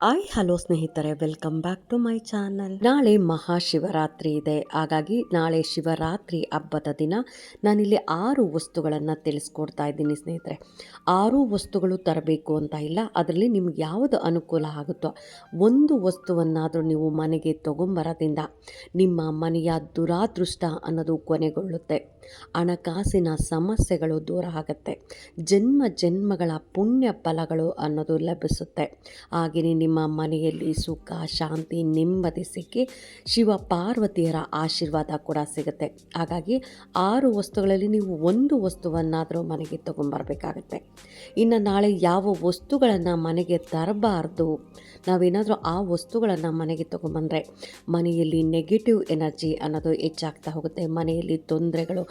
Hi, hello ಸ್ನೇಹಿತರೆ, welcome back to my channel. ನಾಳೆ ಮಹಾಶಿವರಾತ್ರಿ ಇದೆ. ಹಾಗಾಗಿ ನಾಳೆ ಶಿವರಾತ್ರಿ ಹಬ್ಬದ ದಿನ ನಾನಿಲ್ಲಿ ಆರು ವಸ್ತುಗಳನ್ನು ತಿಳಿಸ್ಕೊಡ್ತಾ ಇದ್ದೀನಿ ಸ್ನೇಹಿತರೆ. ಆರು ವಸ್ತುಗಳು ತರಬೇಕು ಅಂತ ಇಲ್ಲ, ಅದರಲ್ಲಿ ನಿಮ್ಗೆ ಯಾವುದು ಅನುಕೂಲ ಆಗುತ್ತೋ ಒಂದು ವಸ್ತುವನ್ನಾದರೂ ನೀವು ಮನೆಗೆ ತಗೊಂಬರೋದ್ರಿಂದ ನಿಮ್ಮ ಮನೆಯ ದುರಾದೃಷ್ಟ ಅನ್ನೋದು ಕೊನೆಗೊಳ್ಳುತ್ತೆ. ಹಣಕಾಸಿನ ಸಮಸ್ಯೆಗಳು ದೂರ ಆಗುತ್ತೆ. ಜನ್ಮ ಜನ್ಮಗಳ ಪುಣ್ಯ ಫಲಗಳು ಅನ್ನೋದು ಲಭಿಸುತ್ತೆ. ಹಾಗೆಯೇ ನಿಮ್ಮ ಮನೆಯಲ್ಲಿ ಸುಖ, ಶಾಂತಿ, ನೆಮ್ಮದಿ ಸಿಕ್ಕಿ ಶಿವ ಪಾರ್ವತಿಯರ ಆಶೀರ್ವಾದ ಕೂಡ ಸಿಗುತ್ತೆ. ಹಾಗಾಗಿ ಆರು ವಸ್ತುಗಳಲ್ಲಿ ನೀವು ಒಂದು ವಸ್ತುವನ್ನಾದರೂ ಮನೆಗೆ ತೊಗೊಂಬರ್ಬೇಕಾಗತ್ತೆ ಇನ್ನು ನಾಳೆ ಯಾವ ವಸ್ತುಗಳನ್ನು ಮನೆಗೆ ತರಬಾರ್ದು ನಾವೇನಾದರೂ ಆ ವಸ್ತುಗಳನ್ನು ಮನೆಗೆ ತೊಗೊಂಬಂದರೆ ಮನೆಯಲ್ಲಿ ನೆಗೆಟಿವ್ ಎನರ್ಜಿ ಅನ್ನೋದು ಹೆಚ್ಚಾಗ್ತಾ ಹೋಗುತ್ತೆ. ಮನೆಯಲ್ಲಿ ತೊಂದರೆಗಳು,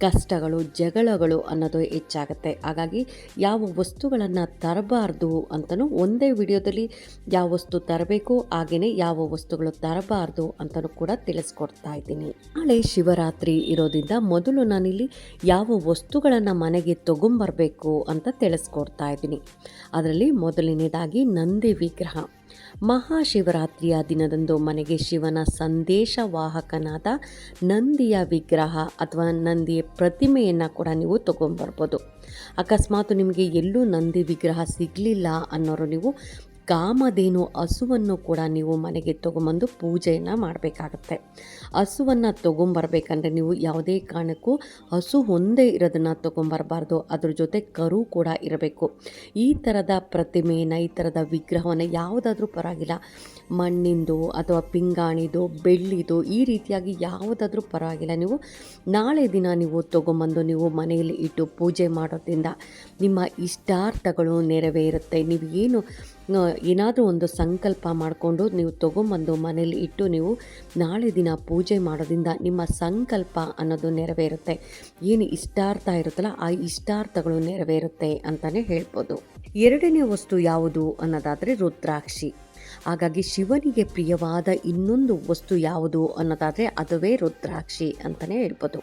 ಕಷ್ಟಗಳು, ಜಗಳಗಳು ಅನ್ನೋದು ಹೆಚ್ಚಾಗುತ್ತೆ. ಹಾಗಾಗಿ ಯಾವ ವಸ್ತುಗಳನ್ನು ತರಬಾರ್ದು ಅಂತಲೂ ಒಂದೇ ವಿಡಿಯೋದಲ್ಲಿ ಯಾವ ವಸ್ತು ತರಬೇಕು ಹಾಗೆಯೇ ಯಾವ ವಸ್ತುಗಳು ತರಬಾರ್ದು ಅಂತಲೂ ಕೂಡ ತಿಳಿಸ್ಕೊಡ್ತಾ ಇದ್ದೀನಿ. ನಾಳೆ ಶಿವರಾತ್ರಿ ಇರೋದ್ರಿಂದ ಮೊದಲು ನಾನಿಲ್ಲಿ ಯಾವ ವಸ್ತುಗಳನ್ನು ಮನೆಗೆ ತಗೊಂಬರ್ಬೇಕು ಅಂತ ತಿಳಿಸ್ಕೊಡ್ತಾ ಇದ್ದೀನಿ. ಅದರಲ್ಲಿ ಮೊದಲನೇದಾಗಿ ನಂದಿ ವಿಗ್ರಹ. ಮಹಾಶಿವರಾತ್ರಿಯ ದಿನದಂದು ಮನೆಗೆ ಶಿವನ ಸಂದೇಶವಾಹಕನಾದ ನಂದಿಯ ವಿಗ್ರಹ ಅಥವಾ ನಂದಿಯ ಪ್ರತಿಮೆಯನ್ನು ಕೂಡ ನೀವು ತೊಗೊಂಬರ್ಬೋದು ಅಕಸ್ಮಾತ್ ನಿಮಗೆ ಎಲ್ಲೂ ನಂದಿ ವಿಗ್ರಹ ಸಿಗಲಿಲ್ಲ ಅನ್ನೋರು ನೀವು ಕಾಮಧೇನು ಹಸುವನ್ನು ಕೂಡ ನೀವು ಮನೆಗೆ ತೊಗೊಂಬಂದು ಪೂಜೆಯನ್ನು ಮಾಡಬೇಕಾಗತ್ತೆ. ಹಸುವನ್ನು ತೊಗೊಂಬರ್ಬೇಕಂದ್ರೆ ನೀವು ಯಾವುದೇ ಕಾರಣಕ್ಕೂ ಹಸು ಒಂದೇ ಇರೋದನ್ನು ತೊಗೊಂಬರಬಾರ್ದು. ಅದ್ರ ಜೊತೆ ಕರು ಕೂಡ ಇರಬೇಕು. ಈ ಥರದ ಪ್ರತಿಮೆಯನ್ನು, ಈ ಥರದ ವಿಗ್ರಹವನ್ನು ಯಾವುದಾದ್ರೂ ಪರವಾಗಿಲ್ಲ. ಮಣ್ಣಿಂದು ಅಥವಾ ಪಿಂಗಾಣಿದು, ಬೆಳ್ಳಿದು ಈ ರೀತಿಯಾಗಿ ಯಾವುದಾದ್ರೂ ಪರವಾಗಿಲ್ಲ. ನೀವು ನಾಳೆ ದಿನ ನೀವು ತೊಗೊಂಬಂದು ನೀವು ಮನೆಯಲ್ಲಿ ಇಟ್ಟು ಪೂಜೆ ಮಾಡೋದ್ರಿಂದ ನಿಮ್ಮ ಇಷ್ಟಾರ್ಥಗಳು ನೆರವೇರುತ್ತೆ. ನೀವು ಏನು ಏನಾದರೂ ಒಂದು ಸಂಕಲ್ಪ ಮಾಡಿಕೊಂಡು ನೀವು ತೊಗೊಂಬಂದು ಮನೇಲಿ ಇಟ್ಟು ನೀವು ನಾಳೆ ದಿನ ಪೂಜೆ ಮಾಡೋದ್ರಿಂದ ನಿಮ್ಮ ಸಂಕಲ್ಪ ಅನ್ನೋದು ನೆರವೇರುತ್ತೆ. ಏನು ಇಷ್ಟಾರ್ಥ ಇರುತ್ತಲ್ಲ, ಆ ಇಷ್ಟಾರ್ಥಗಳು ನೆರವೇರುತ್ತೆ ಅಂತಲೇ ಹೇಳ್ಬೋದು. ಎರಡನೇ ವಸ್ತು ಯಾವುದು ಅನ್ನೋದಾದರೆ ರುದ್ರಾಕ್ಷಿ. ಹಾಗಾಗಿ ಶಿವನಿಗೆ ಪ್ರಿಯವಾದ ಇನ್ನೊಂದು ವಸ್ತು ಯಾವುದು ಅನ್ನೋದಾದರೆ ಅದುವೇ ರುದ್ರಾಕ್ಷಿ ಅಂತಲೇ ಹೇಳ್ಬೋದು.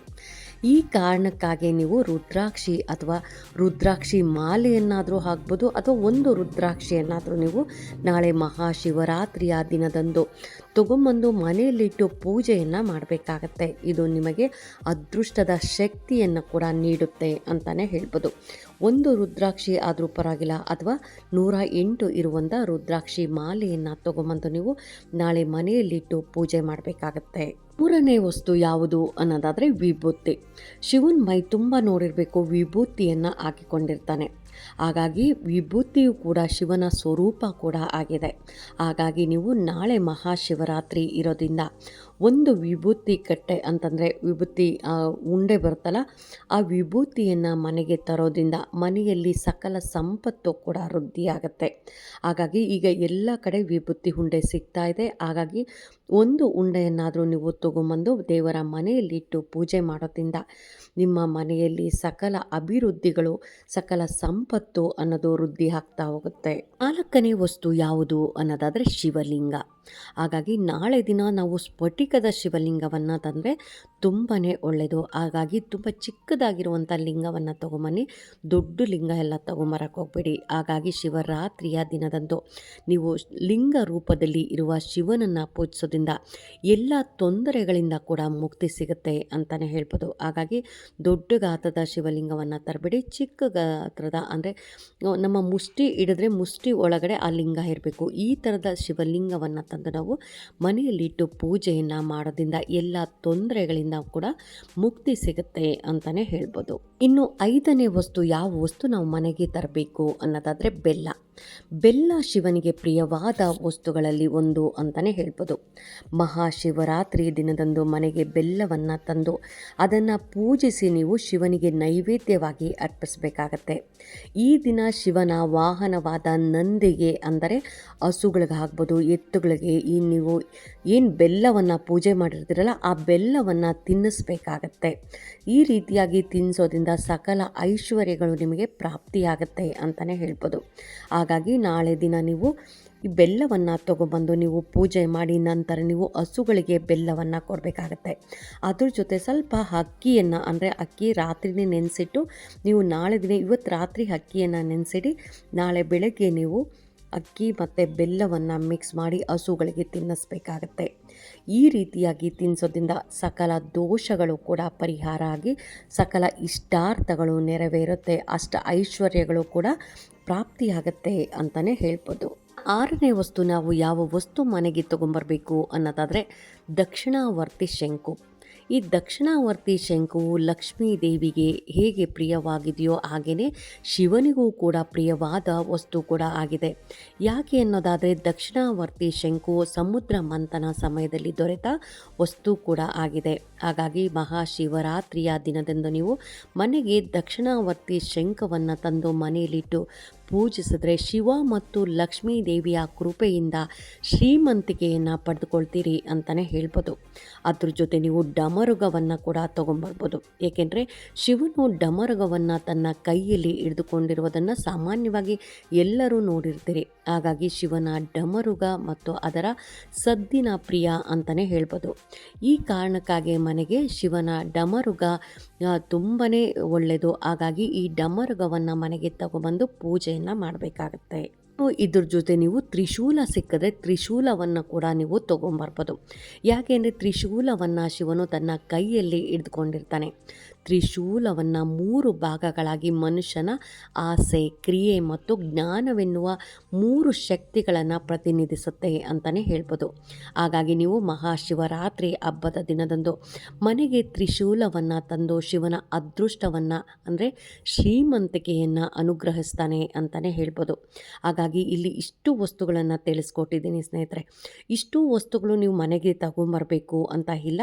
ಈ ಕಾರಣಕ್ಕಾಗಿ ನೀವು ರುದ್ರಾಕ್ಷಿ ಅಥವಾ ರುದ್ರಾಕ್ಷಿ ಮಾಲೆಯನ್ನಾದರೂ ಹಾಕ್ಬೋದು ಅಥವಾ ಒಂದು ರುದ್ರಾಕ್ಷಿಯನ್ನಾದರೂ ನೀವು ನಾಳೆ ಮಹಾಶಿವರಾತ್ರಿಯ ದಿನದಂದು ತಗೊಂಬಂದು ಮನೆಯಲ್ಲಿಟ್ಟು ಪೂಜೆಯನ್ನು ಮಾಡಬೇಕಾಗತ್ತೆ. ಇದು ನಿಮಗೆ ಅದೃಷ್ಟದ ಶಕ್ತಿಯನ್ನು ಕೂಡ ನೀಡುತ್ತೆ ಅಂತಲೇ ಹೇಳ್ಬೋದು. ಒಂದು ರುದ್ರಾಕ್ಷಿ ಆದರೂ ಪರವಾಗಿಲ್ಲ ಅಥವಾ ನೂರ ಎಂಟು ಇರುವಂಥ ರುದ್ರಾಕ್ಷಿ ಮಾಲೆಯನ್ನು ತಗೊಂಬಂದು ನೀವು ನಾಳೆ ಮನೆಯಲ್ಲಿಟ್ಟು ಪೂಜೆ ಮಾಡಬೇಕಾಗತ್ತೆ. ಮೂರನೇ ವಸ್ತು ಯಾವುದು ಅನ್ನೋದಾದರೆ ವಿಭೂತಿ. ಶಿವನ್ ಮೈ ತುಂಬ ನೋಡಿರಬೇಕು ವಿಭೂತಿಯನ್ನು ಹಾಕಿಕೊಂಡಿರ್ತಾನೆ. ಹಾಗಾಗಿ ವಿಭೂತಿಯು ಕೂಡ ಶಿವನ ಸ್ವರೂಪ ಕೂಡ ಆಗಿದೆ. ಹಾಗಾಗಿ ನೀವು ನಾಳೆ ಮಹಾಶಿವರಾತ್ರಿ ಇರೋದ್ರಿಂದ ಒಂದು ವಿಭೂತಿ ಕಟ್ಟೆ ಅಂತಂದರೆ ವಿಭೂತಿ ಉಂಡೆ ಬರುತ್ತಲ್ಲ, ಆ ವಿಭೂತಿಯನ್ನು ಮನೆಗೆ ತರೋದ್ರಿಂದ ಮನೆಯಲ್ಲಿ ಸಕಲ ಸಂಪತ್ತು ಕೂಡ ವೃದ್ಧಿಯಾಗತ್ತೆ. ಹಾಗಾಗಿ ಈಗ ಎಲ್ಲ ಕಡೆ ವಿಭೂತಿ ಉಂಡೆ ಸಿಗ್ತಾ ಇದೆ. ಹಾಗಾಗಿ ಒಂದು ಉಂಡೆಯನ್ನಾದರೂ ನೀವು ತಗೊಂಬಂದು ದೇವರ ಮನೆಯಲ್ಲಿಟ್ಟು ಪೂಜೆ ಮಾಡೋದ್ರಿಂದ ನಿಮ್ಮ ಮನೆಯಲ್ಲಿ ಸಕಲ ಅಭಿವೃದ್ಧಿಗಳು, ಸಕಲ ಸಂಪತ್ತು ಅನ್ನೋದು ವೃದ್ಧಿ ಆಗ್ತಾ ಹೋಗುತ್ತೆ. ನಾಲ್ಕನೇ ವಸ್ತು ಯಾವುದು ಅನ್ನೋದಾದರೆ ಶಿವಲಿಂಗ. ಹಾಗಾಗಿ ನಾಳೆ ದಿನ ನಾವು ಸ್ಫಟಿಕದ ಶಿವಲಿಂಗವನ್ನು ತಂದರೆ ತುಂಬಾ ಒಳ್ಳೆಯದು ಹಾಗಾಗಿ ತುಂಬ ಚಿಕ್ಕದಾಗಿರುವಂಥ ಲಿಂಗವನ್ನು ತೊಗೊಂಬನ್ನಿ. ದೊಡ್ಡ ಲಿಂಗ ಎಲ್ಲ ತೊಗೊಂಬರಕ್ಕೆ ಹೋಗ್ಬೇಡಿ. ಹಾಗಾಗಿ ಶಿವರಾತ್ರಿಯ ದಿನದಂದು ನೀವು ಲಿಂಗ ರೂಪದಲ್ಲಿ ಇರುವ ಶಿವನನ್ನು ಪೂಜಿಸೋದ್ರಿಂದ ಎಲ್ಲ ತೊಂದರೆಗಳಿಂದ ಕೂಡ ಮುಕ್ತಿ ಸಿಗುತ್ತೆ ಅಂತಲೇ ಹೇಳ್ಬೋದು. ಹಾಗಾಗಿ ದೊಡ್ಡ ಗಾತ್ರದ ಶಿವಲಿಂಗವನ್ನು ತರಬೇಡಿ. ಚಿಕ್ಕ ಗಾತ್ರದ ಅಂದರೆ ನಮ್ಮ ಮುಷ್ಟಿ ಹಿಡಿದ್ರೆ ಮುಷ್ಟಿ ಒಳಗಡೆ ಆ ಲಿಂಗ ಇರಬೇಕು. ಈ ಥರದ ಶಿವಲಿಂಗವನ್ನು ನಾವು ಮನೆಯಲ್ಲಿಟ್ಟು ಪೂಜೆಯನ್ನು ಮಾಡೋದ್ರಿಂದ ಎಲ್ಲ ತೊಂದರೆಗಳಿಂದ ಕೂಡ ಮುಕ್ತಿ ಸಿಗುತ್ತೆ ಅಂತಲೇ ಹೇಳ್ಬೋದು. ಇನ್ನು ಐದನೇ ವಸ್ತು, ಯಾವ ವಸ್ತು ನಾವು ಮನೆಗೆ ತರಬೇಕು ಅನ್ನೋದಾದರೆ ಬೆಲ್ಲ. ಬೆಲ್ಲ ಶಿವನಿಗೆ ಪ್ರಿಯವಾದ ವಸ್ತುಗಳಲ್ಲಿ ಒಂದು ಅಂತಲೇ ಹೇಳ್ಬೋದು. ಮಹಾಶಿವರಾತ್ರಿ ದಿನದಂದು ಮನೆಗೆ ಬೆಲ್ಲವನ್ನು ತಂದು ಅದನ್ನು ಪೂಜಿಸಿ ನೀವು ಶಿವನಿಗೆ ನೈವೇದ್ಯವಾಗಿ ಅರ್ಪಿಸಬೇಕಾಗತ್ತೆ. ಈ ದಿನ ಶಿವನ ವಾಹನವಾದ ನಂದಿಗೆ ಅಂದರೆ ಹಸುಗಳಿಗಾಗ್ಬೋದು ಎತ್ತುಗಳಿಗೆ ಈ ನೀವು ಏನು ಬೆಲ್ಲವನ್ನು ಪೂಜೆ ಮಾಡಿರ್ತೀರಲ್ಲ ಆ ಬೆಲ್ಲವನ್ನು ತಿನ್ನಿಸ್ಬೇಕಾಗತ್ತೆ. ಈ ರೀತಿಯಾಗಿ ತಿನ್ನಿಸೋದ್ರಿಂದ ಸಕಲ ಐಶ್ವರ್ಯಗಳು ನಿಮಗೆ ಪ್ರಾಪ್ತಿಯಾಗುತ್ತೆ ಅಂತಲೇ ಹೇಳ್ಬೋದು. ಹಾಗಾಗಿ ನಾಳೆ ದಿನ ನೀವು ಈ ಬೆಲ್ಲವನ್ನು ತೊಗೊಬಂದು ನೀವು ಪೂಜೆ ಮಾಡಿ ನಂತರ ನೀವು ಹಸುಗಳಿಗೆ ಬೆಲ್ಲವನ್ನು ಕೊಡಬೇಕಾಗತ್ತೆ. ಅದ್ರ ಜೊತೆ ಸ್ವಲ್ಪ ಅಕ್ಕಿಯನ್ನು ಅಂದರೆ ಅಕ್ಕಿ ರಾತ್ರಿನೇ ನೆನೆಸಿಟ್ಟು ನೀವು ನಾಳೆ ದಿನ ಇವತ್ತು ರಾತ್ರಿ ಅಕ್ಕಿಯನ್ನು ನೆನೆಸಿಡಿ, ನಾಳೆ ಬೆಳಗ್ಗೆ ನೀವು ಅಕ್ಕಿ ಮತ್ತು ಬೆಲ್ಲವನ್ನು ಮಿಕ್ಸ್ ಮಾಡಿ ಹಸುಗಳಿಗೆ ತಿನ್ನಿಸ್ಬೇಕಾಗತ್ತೆ. ಈ ರೀತಿಯಾಗಿ ತಿನ್ನಿಸೋದ್ರಿಂದ ಸಕಲ ದೋಷಗಳು ಕೂಡ ಪರಿಹಾರ ಆಗಿ ಸಕಲ ಇಷ್ಟಾರ್ಥಗಳು ನೆರವೇರುತ್ತೆ. ಅಷ್ಟ ಐಶ್ವರ್ಯಗಳು ಕೂಡ ಪ್ರಾಪ್ತಿಯಾಗತ್ತೆ ಅಂತಲೇ ಹೇಳ್ಬೋದು. ಆರನೇ ವಸ್ತು ನಾವು ಯಾವ ವಸ್ತು ಮನೆಗೆ ತೊಗೊಂಬರಬೇಕು ಅನ್ನೋದಾದರೆ ದಕ್ಷಿಣಾವರ್ತಿ ಶಂಕು. ಈ ದಕ್ಷಿಣಾವರ್ತಿ ಶಂಕು ಲಕ್ಷ್ಮೀ ದೇವಿಗೆ ಹೇಗೆ ಪ್ರಿಯವಾಗಿದೆಯೋ ಹಾಗೆಯೇ ಶಿವನಿಗೂ ಕೂಡ ಪ್ರಿಯವಾದ ವಸ್ತು ಕೂಡ ಆಗಿದೆ. ಯಾಕೆ ಅನ್ನೋದಾದರೆ ದಕ್ಷಿಣಾವರ್ತಿ ಶಂಕು ಸಮುದ್ರ ಮಂಥನ ಸಮಯದಲ್ಲಿ ದೊರೆತ ವಸ್ತು ಕೂಡ ಆಗಿದೆ. ಹಾಗಾಗಿ ಮಹಾಶಿವರಾತ್ರಿಯ ದಿನದಂದು ನೀವು ಮನೆಗೆ ದಕ್ಷಿಣಾವರ್ತಿ ಶಂಖವನ್ನು ತಂದು ಮನೆಯಲ್ಲಿಟ್ಟು ಪೂಜಿಸಿದ್ರೆ ಶಿವ ಮತ್ತು ಲಕ್ಷ್ಮೀ ದೇವಿಯ ಕೃಪೆಯಿಂದ ಶ್ರೀಮಂತಿಕೆಯನ್ನು ಪಡೆದುಕೊಳ್ತೀರಿ ಅಂತಲೇ ಹೇಳ್ಬೋದು. ಅದ್ರ ಜೊತೆ ನೀವು ಡಮರುಗವನ್ನು ಕೂಡ ತೊಗೊಂಬರ್ಬೋದು ಏಕೆಂದರೆ ಶಿವನು ಡಮರುಗವನ್ನು ತನ್ನ ಕೈಯಲ್ಲಿ ಹಿಡಿದುಕೊಂಡಿರುವುದನ್ನು ಸಾಮಾನ್ಯವಾಗಿ ಎಲ್ಲರೂ ನೋಡಿರ್ತೀರಿ. ಹಾಗಾಗಿ ಶಿವನ ಡಮರುಗ ಮತ್ತು ಅದರ ಸದ್ದಿನ ಪ್ರಿಯ ಅಂತಲೇ ಹೇಳ್ಬೋದು. ಈ ಕಾರಣಕ್ಕಾಗಿ ಮನೆಗೆ ಶಿವನ ಡಮರುಗ ತುಂಬಾ ಒಳ್ಳೆಯದು ಹಾಗಾಗಿ ಈ ಡಮರುಗವನ್ನು ಮನೆಗೆ ತಗೊಬಂದು ಪೂಜೆಯನ್ನು ಮಾಡಬೇಕಾಗತ್ತೆ. ಇದ್ರ ಜೊತೆ ನೀವು ತ್ರಿಶೂಲ ಸಿಕ್ಕಿದ್ರೆ ತ್ರಿಶೂಲವನ್ನು ಕೂಡ ನೀವು ತೊಗೊಂಬರ್ಬೋದು ಯಾಕೆಂದರೆ ತ್ರಿಶೂಲವನ್ನು ಶಿವನು ತನ್ನ ಕೈಯಲ್ಲಿ ಹಿಡಿದುಕೊಂಡಿರ್ತಾನೆ ತ್ರಿಶೂಲವನ್ನು ಮೂರು ಭಾಗಗಳಾಗಿ ಮನುಷ್ಯನ ಆಸೆ, ಕ್ರಿಯೆ ಮತ್ತು ಜ್ಞಾನವೆನ್ನುವ ಮೂರು ಶಕ್ತಿಗಳನ್ನು ಪ್ರತಿನಿಧಿಸುತ್ತೆ ಅಂತಲೇ ಹೇಳ್ಬೋದು. ಹಾಗಾಗಿ ನೀವು ಮಹಾಶಿವರಾತ್ರಿ ಹಬ್ಬದ ದಿನದಂದು ಮನೆಗೆ ತ್ರಿಶೂಲವನ್ನು ತಂದು ಶಿವನ ಅದೃಷ್ಟವನ್ನು ಅಂದರೆ ಶ್ರೀಮಂತಿಕೆಯನ್ನು ಅನುಗ್ರಹಿಸ್ತಾನೆ ಅಂತಲೇ ಹೇಳ್ಬೋದು. ಹಾಗಾಗಿ ಇಲ್ಲಿ ಇಷ್ಟು ವಸ್ತುಗಳನ್ನು ತಿಳಿಸ್ಕೊಟ್ಟಿದ್ದೀನಿ ಸ್ನೇಹಿತರೆ. ಇಷ್ಟು ವಸ್ತುಗಳು ನೀವು ಮನೆಗೆ ತಗೊಂಬರಬೇಕು ಅಂತ ಇಲ್ಲ.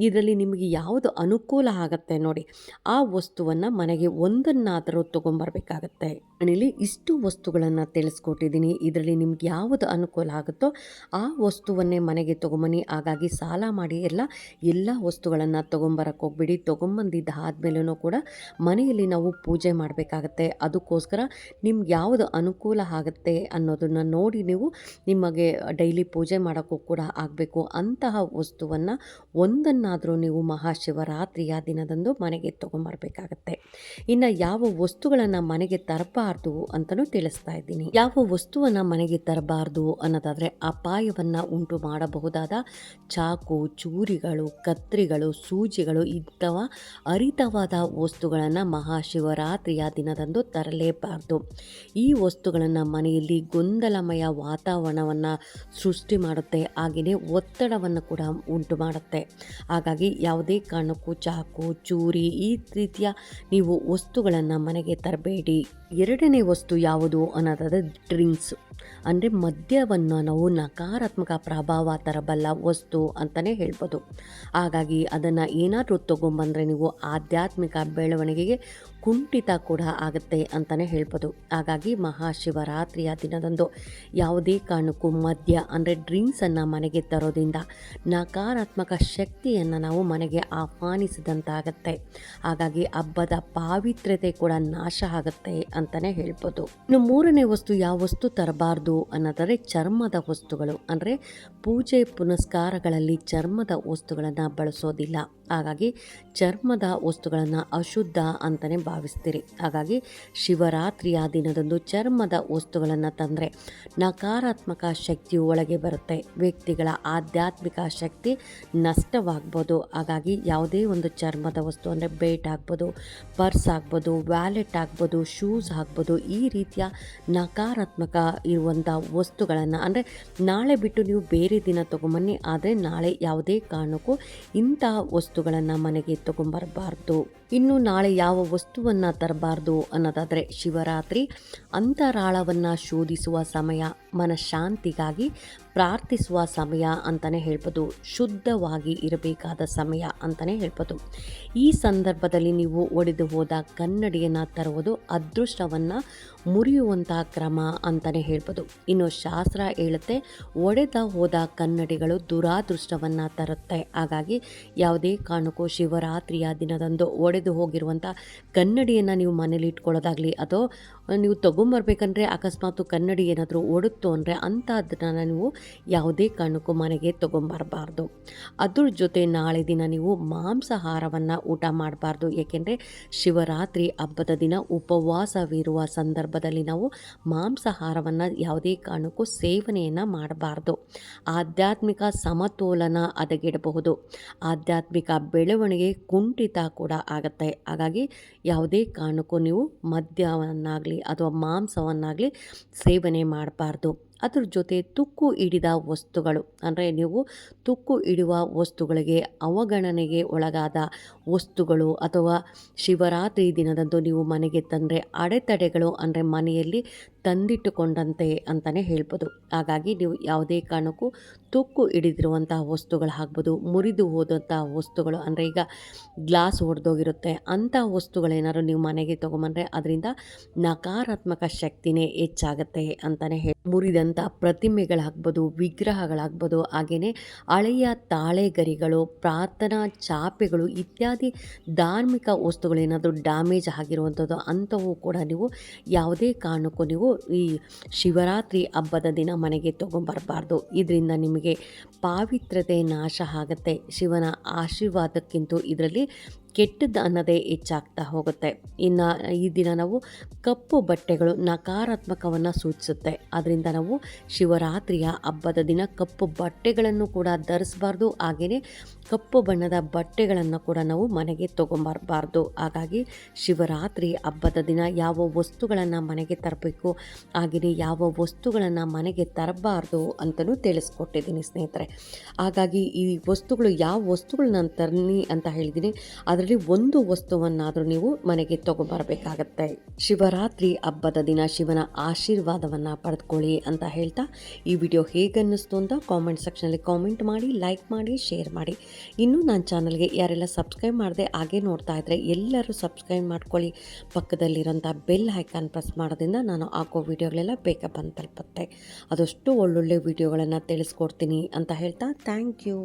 ಇದರಲ್ಲಿ ನಿಮಗೆ ಯಾವುದು ಅನುಕೂಲ ಆಗುತ್ತೆ ನೋಡಿ. ಆ ವಸ್ತುವನ್ನು ಮನೆಗೆ ಒಂದನ್ನಾದರೂ ತೊಗೊಂಬರ್ಬೇಕಾಗತ್ತೆ. ನಾನಿಲ್ಲಿ ಇಷ್ಟು ವಸ್ತುಗಳನ್ನು ತಿಳಿಸ್ಕೊಟ್ಟಿದ್ದೀನಿ. ಇದರಲ್ಲಿ ನಿಮ್ಗೆ ಯಾವುದು ಅನುಕೂಲ ಆಗುತ್ತೋ ಆ ವಸ್ತುವನ್ನೇ ಮನೆಗೆ ತೊಗೊಂಬನ್ನಿ. ಹಾಗಾಗಿ ಸಾಲ ಮಾಡಿ, ಎಲ್ಲ ಎಲ್ಲ ವಸ್ತುಗಳನ್ನು ತೊಗೊಂಬರಕ್ಕೆ ಹೋಗ್ಬಿಡಿ. ತೊಗೊಂಬಂದಿದ್ದ ಆದಮೇಲೂ ಕೂಡ ಮನೆಯಲ್ಲಿ ನಾವು ಪೂಜೆ ಮಾಡಬೇಕಾಗತ್ತೆ. ಅದಕ್ಕೋಸ್ಕರ ನಿಮ್ಗೆ ಯಾವುದು ಅನುಕೂಲ ಆಗುತ್ತೆ ಅನ್ನೋದನ್ನು ನೋಡಿ ನೀವು ನಿಮಗೆ ಡೈಲಿ ಪೂಜೆ ಮಾಡೋಕ್ಕೂ ಕೂಡ ಆಗಬೇಕು. ಅಂತಹ ವಸ್ತುವನ್ನು ಒಂದನ್ನಾದರೂ ನೀವು ಮಹಾಶಿವರಾತ್ರಿಯ ದಿನದಂದು ಮನೆಗೆ ತೊಗೊಂಬರ್ಬೇಕಾಗತ್ತೆ. ಇನ್ನು ಯಾವ ವಸ್ತುಗಳನ್ನು ಮನೆಗೆ ತರಬಾರ್ದು ಅಂತಲೂ ತಿಳಿಸ್ತಾ ಇದ್ದೀನಿ. ಯಾವ ವಸ್ತುವನ್ನು ಮನೆಗೆ ತರಬಾರ್ದು ಅನ್ನೋದಾದರೆ ಅಪಾಯವನ್ನು ಉಂಟು ಮಾಡಬಹುದಾದ ಚಾಕು, ಚೂರಿಗಳು, ಕತ್ರಿಗಳು, ಸೂಜಿಗಳು ಇಂಥವ ಅರಿತವಾದ ವಸ್ತುಗಳನ್ನು ಮಹಾಶಿವರಾತ್ರಿಯ ದಿನದಂದು ತರಲೇಬಾರ್ದು. ಈ ವಸ್ತುಗಳನ್ನು ಮನೆಯಲ್ಲಿ ಗೊಂದಲಮಯ ವಾತಾವರಣವನ್ನು ಸೃಷ್ಟಿ ಮಾಡುತ್ತೆ ಹಾಗೆಯೇ ಒತ್ತಡವನ್ನು ಕೂಡ ಉಂಟು ಮಾಡುತ್ತೆ. ಹಾಗಾಗಿ ಯಾವುದೇ ಕಾರಣಕ್ಕೂ ಚಾಕು, ಚೂರಿ ಈ ರೀತಿಯ ನೀವು ವಸ್ತುಗಳನ್ನು ಮನೆಗೆ ತರಬೇಡಿ. ಎರಡನೇ ವಸ್ತು ಯಾವುದು ಅನ್ನೋದಾದ ಡ್ರಿಂಕ್ಸು ಅಂದರೆ ಮದ್ಯವನ್ನು ನಾವು ನಕಾರಾತ್ಮಕ ಪ್ರಭಾವ ತರಬಲ್ಲ ವಸ್ತು ಅಂತಲೇ ಹೇಳ್ಬೋದು. ಹಾಗಾಗಿ ಅದನ್ನು ಏನಾದರೂ ತೊಗೊಂಬಂದರೆ ನೀವು ಆಧ್ಯಾತ್ಮಿಕ ಬೆಳವಣಿಗೆಗೆ ಕುಂಠಿತ ಕೂಡ ಆಗುತ್ತೆ ಅಂತಲೇ ಹೇಳ್ಬೋದು. ಹಾಗಾಗಿ ಮಹಾಶಿವರಾತ್ರಿಯ ದಿನದಂದು ಯಾವುದೇ ಕಾರಣಕ್ಕೂ ಮದ್ಯ ಅಂದರೆ ಡ್ರಿಂಕ್ಸನ್ನು ಮನೆಗೆ ತರೋದ್ರಿಂದ ನಕಾರಾತ್ಮಕ ಶಕ್ತಿಯನ್ನು ನಾವು ಮನೆಗೆ ಆಹ್ವಾನಿಸಿದಂತಾಗತ್ತೆ. ಹಾಗಾಗಿ ಹಬ್ಬದ ಪಾವಿತ್ರ್ಯತೆ ಕೂಡ ನಾಶ ಆಗುತ್ತೆ ಅಂತಲೇ ಹೇಳ್ಬೋದು. ಇನ್ನು ಮೂರನೇ ವಸ್ತು, ಯಾವ ವಸ್ತು ತರಬಾರ್ದು ಅನ್ನೋದಾದರೆ ಚರ್ಮದ ವಸ್ತುಗಳು. ಅಂದರೆ ಪೂಜೆ ಪುನಸ್ಕಾರಗಳಲ್ಲಿ ಚರ್ಮದ ವಸ್ತುಗಳನ್ನು ಬಳಸೋದಿಲ್ಲ. ಹಾಗಾಗಿ ಚರ್ಮದ ವಸ್ತುಗಳನ್ನು ಅಶುದ್ಧ ಅಂತಲೇ ಭಾವಿಸ್ತೀರಿ. ಹಾಗಾಗಿ ಶಿವರಾತ್ರಿಯ ದಿನದಂದು ಚರ್ಮದ ವಸ್ತುಗಳನ್ನು ತಂದರೆ ನಕಾರಾತ್ಮಕ ಶಕ್ತಿಯು ಒಳಗೆ ಬರುತ್ತೆ. ವ್ಯಕ್ತಿಗಳ ಆಧ್ಯಾತ್ಮಿಕ ಶಕ್ತಿ ನಷ್ಟವಾಗ್ಬೋದು. ಹಾಗಾಗಿ ಯಾವುದೇ ಒಂದು ಚರ್ಮದ ವಸ್ತು ಅಂದರೆ ಬೇಟ್ ಆಗ್ಬೋದು, ಪರ್ಸ್ ಆಗ್ಬೋದು, ವ್ಯಾಲೆಟ್ ಆಗ್ಬೋದು, ಶೂಸ್ ಆಗ್ಬೋದು ಈ ರೀತಿಯ ನಕಾರಾತ್ಮಕ ಇರುವಂಥ ವಸ್ತುಗಳನ್ನು, ಅಂದರೆ ನಾಳೆ ಬಿಟ್ಟು ನೀವು ಬೇರೆ ದಿನ ತೊಗೊಂಬನ್ನಿ, ಆದರೆ ನಾಳೆ ಯಾವುದೇ ಕಾರಣಕ್ಕೂ ಇಂತಹ ವಸ್ತುಗಳನ್ನು ಮನೆಗೆ ತೊಗೊಂಬರಬಾರ್ದು. ಇನ್ನು ನಾಳೆ ಯಾವ ವಸ್ತುವನ್ನು ತರಬಾರ್ದು ಅನ್ನೋದಾದರೆ ಶಿವರಾತ್ರಿ, ಅಂತರಾಳವನ್ನು ಶೋಧಿಸುವ ಸಮಯ, ಮನಃಶಾಂತಿಗಾಗಿ ಪ್ರಾರ್ಥಿಸುವ ಸಮಯ ಅಂತಲೇ ಹೇಳ್ಬೋದು. ಶುದ್ಧವಾಗಿ ಇರಬೇಕಾದ ಸಮಯ ಅಂತಲೇ ಹೇಳ್ಬೋದು. ಈ ಸಂದರ್ಭದಲ್ಲಿ ನೀವು ಒಡೆದು ಹೋದ ಕನ್ನಡಿಯನ್ನು ತರುವುದು ಅದೃಷ್ಟವನ್ನು ಮುರಿಯುವಂಥ ಕ್ರಮ ಅಂತಲೇ ಹೇಳ್ಬೋದು. ಇನ್ನು ಶಾಸ್ತ್ರ ಹೇಳುತ್ತೆ, ಒಡೆದ ಹೋದ ಕನ್ನಡಿಗಳು ದುರಾದೃಷ್ಟವನ್ನು ತರುತ್ತೆ. ಹಾಗಾಗಿ ಯಾವುದೇ ಕಾರಣಕ್ಕೂ ಶಿವರಾತ್ರಿಯ ದಿನದಂದು ಒಡೆದು ಹೋಗಿರುವಂಥ ಕನ್ನಡಿಯನ್ನು ನೀವು ಮನೇಲಿ ಇಟ್ಕೊಳ್ಳೋದಾಗಲಿ, ಅಥವಾ ನೀವು ತೊಗೊಂಬರ್ಬೇಕಂದ್ರೆ ಅಕಸ್ಮಾತ್ ಕನ್ನಡಿ ಏನಾದರೂ ಒಡುತ್ತು ಅಂದರೆ ಅಂಥದ್ದನ್ನ ನೀವು ಯಾವುದೇ ಕಾರಣಕ್ಕೂ ಮನೆಗೆ ತೊಗೊಂಬರಬಾರ್ದು. ಅದ್ರ ಜೊತೆ ನಾಳೆ ದಿನ ನೀವು ಮಾಂಸಾಹಾರವನ್ನು ಊಟ ಮಾಡಬಾರ್ದು. ಏಕೆಂದರೆ ಶಿವರಾತ್ರಿ ಹಬ್ಬದ ದಿನ ಉಪವಾಸವಿರುವ ಸಂದರ್ಭದಲ್ಲಿ ನಾವು ಮಾಂಸಾಹಾರವನ್ನು ಯಾವುದೇ ಕಾರಣಕ್ಕೂ ಸೇವನೆಯನ್ನು ಮಾಡಬಾರ್ದು. ಆಧ್ಯಾತ್ಮಿಕ ಸಮತೋಲನ ಅದಗಿಡಬಹುದು ಆಧ್ಯಾತ್ಮಿಕ ಬೆಳವಣಿಗೆ ಕುಂಠಿತ ಕೂಡ ಆಗುತ್ತೆ. ಹಾಗಾಗಿ ಯಾವುದೇ ಕಾರಣಕ್ಕೂ ನೀವು ಮದ್ಯವನ್ನಾಗಲಿ ಅಥವಾ ಮಾಂಸವನ್ನಾಗಲಿ ಸೇವನೆ ಮಾಡಬಾರ್ದು. ಅದ್ರ ಜೊತೆ ತುಕ್ಕು ಹಿಡಿದ ವಸ್ತುಗಳು. ಅಂದರೆ ನೀವು ತುಕ್ಕು ಇಡುವ ವಸ್ತುಗಳಿಗೆ ಅವಗಣನೆಗೆ ಒಳಗಾದ ವಸ್ತುಗಳು ಅಥವಾ ಶಿವರಾತ್ರಿ ದಿನದಂದು ನೀವು ಮನೆಗೆ ತಂದರೆ ಅಡೆತಡೆಗಳು ಅಂದರೆ ಮನೆಯಲ್ಲಿ ತಂದಿಟ್ಟುಕೊಂಡಂತೆ ಅಂತಲೇ ಹೇಳ್ಬೋದು. ಹಾಗಾಗಿ ನೀವು ಯಾವುದೇ ಕಾರಣಕ್ಕೂ ತುಕ್ಕು ಹಿಡಿದಿರುವಂತಹ ವಸ್ತುಗಳು ಆಗ್ಬೋದು, ಮುರಿದು ಹೋದಂಥ ವಸ್ತುಗಳು ಅಂದರೆ ಈಗ ಗ್ಲಾಸ್ ಒಡೆದೋಗಿರುತ್ತೆ, ಅಂಥ ವಸ್ತುಗಳೇನಾದ್ರು ನೀವು ಮನೆಗೆ ತೊಗೊಂಬಂದರೆ ಅದರಿಂದ ನಕಾರಾತ್ಮಕ ಶಕ್ತಿನೇ ಹೆಚ್ಚಾಗುತ್ತೆ ಅಂತಲೇ ಹೇಳಿ ಮುರಿದಂಥ ಪ್ರತಿಮೆಗಳಾಗ್ಬೋದು, ವಿಗ್ರಹಗಳಾಗ್ಬೋದು, ಹಾಗೆಯೇ ಹಳೆಯ ತಾಳೆಗರಿಗಳು, ಪ್ರಾರ್ಥನಾ ಚಾಪೆಗಳು ಇತ್ಯಾದಿ ಧಾರ್ಮಿಕ ವಸ್ತುಗಳೇನಾದರೂ ಡ್ಯಾಮೇಜ್ ಆಗಿರುವಂಥದ್ದು ಅಂಥವು ಕೂಡ ನೀವು ಯಾವುದೇ ಕಾರಣಕ್ಕೂ ನೀವು ಈ ಶಿವರಾತ್ರಿ ಹಬ್ಬದ ದಿನ ಮನೆಗೆ ತೊಗೊಂಬರಬಾರ್ದು. ಇದರಿಂದ ನಿಮಗೆ ಪಾವಿತ್ರತೆ ನಾಶ ಆಗುತ್ತೆ. ಶಿವನ ಆಶೀರ್ವಾದಕ್ಕಿಂತ ಇದರಲ್ಲಿ ಕೆಟ್ಟದ್ದು ಅನ್ನೋದೇ ಹೆಚ್ಚಾಗ್ತಾ ಹೋಗುತ್ತೆ. ಇನ್ನು ಈ ದಿನ ನಾವು ಕಪ್ಪು ಬಟ್ಟೆಗಳು ನಕಾರಾತ್ಮಕವನ್ನು ಸೂಚಿಸುತ್ತೆ. ಅದರಿಂದ ನಾವು ಶಿವರಾತ್ರಿಯ ಹಬ್ಬದ ದಿನ ಕಪ್ಪು ಬಟ್ಟೆಗಳನ್ನು ಕೂಡ ಧರಿಸಬಾರ್ದು. ಹಾಗೆಯೇ ಕಪ್ಪು ಬಣ್ಣದ ಬಟ್ಟೆಗಳನ್ನು ಕೂಡ ನಾವು ಮನೆಗೆ ತೊಗೊಂಬರಬಾರ್ದು. ಹಾಗಾಗಿ ಶಿವರಾತ್ರಿ ಹಬ್ಬದ ದಿನ ಯಾವ ವಸ್ತುಗಳನ್ನು ಮನೆಗೆ ತರಬೇಕು ಹಾಗೆಯೇ ಯಾವ ವಸ್ತುಗಳನ್ನು ಮನೆಗೆ ತರಬಾರ್ದು ಅಂತಲೂ ತಿಳಿಸ್ಕೊಟ್ಟಿದ್ದೀನಿ ಸ್ನೇಹಿತರೆ. ಹಾಗಾಗಿ ಈ ವಸ್ತುಗಳು ಯಾವ ವಸ್ತುಗಳು ನಾನು ತರ್ನಿ ಅಂತ ಹೇಳಿದ್ದೀನಿ ಅದರಲ್ಲಿ ಒಂದು ವಸ್ತುವನ್ನಾದರೂ ನೀವು ಮನೆಗೆ ತಗೊಬರಬೇಕಾಗತ್ತೆ. ಶಿವರಾತ್ರಿ ಹಬ್ಬದ ದಿನ ಶಿವನ ಆಶೀರ್ವಾದವನ್ನು ಪಡೆದುಕೊಳ್ಳಿ ಅಂತ ಹೇಳ್ತಾ ಈ ವಿಡಿಯೋ ಹೇಗೆ ಅನ್ನಿಸ್ತು ಅಂತ ಕಾಮೆಂಟ್ ಸೆಕ್ಷನಲ್ಲಿ ಕಾಮೆಂಟ್ ಮಾಡಿ ಲೈಕ್ ಮಾಡಿ ಶೇರ್ ಮಾಡಿ. ಇನ್ನೂ ನನ್ನ ಚಾನಲ್ಗೆ ಯಾರೆಲ್ಲ ಸಬ್ಸ್ಕ್ರೈಬ್ ಮಾಡದೆ ಹಾಗೆ ನೋಡ್ತಾ ಇದ್ದರೆ ಎಲ್ಲರೂ ಸಬ್ಸ್ಕ್ರೈಬ್ ಮಾಡ್ಕೊಳ್ಳಿ. ಪಕ್ಕದಲ್ಲಿರೋಂಥ ಬೆಲ್ ಐಕಾನ್ ಪ್ರೆಸ್ ಮಾಡೋದ್ರಿಂದ ನಾನು ಹಾಕೋ ವಿಡಿಯೋಗಳೆಲ್ಲ ಬೇಗ ಬಂದು ತಲುಪುತ್ತೆ. ಅದಷ್ಟು ಒಳ್ಳೊಳ್ಳೆ ವಿಡಿಯೋಗಳನ್ನು ತಿಳಿಸ್ಕೊಡ್ತೀನಿ ಅಂತ ಹೇಳ್ತಾ ಥ್ಯಾಂಕ್ ಯು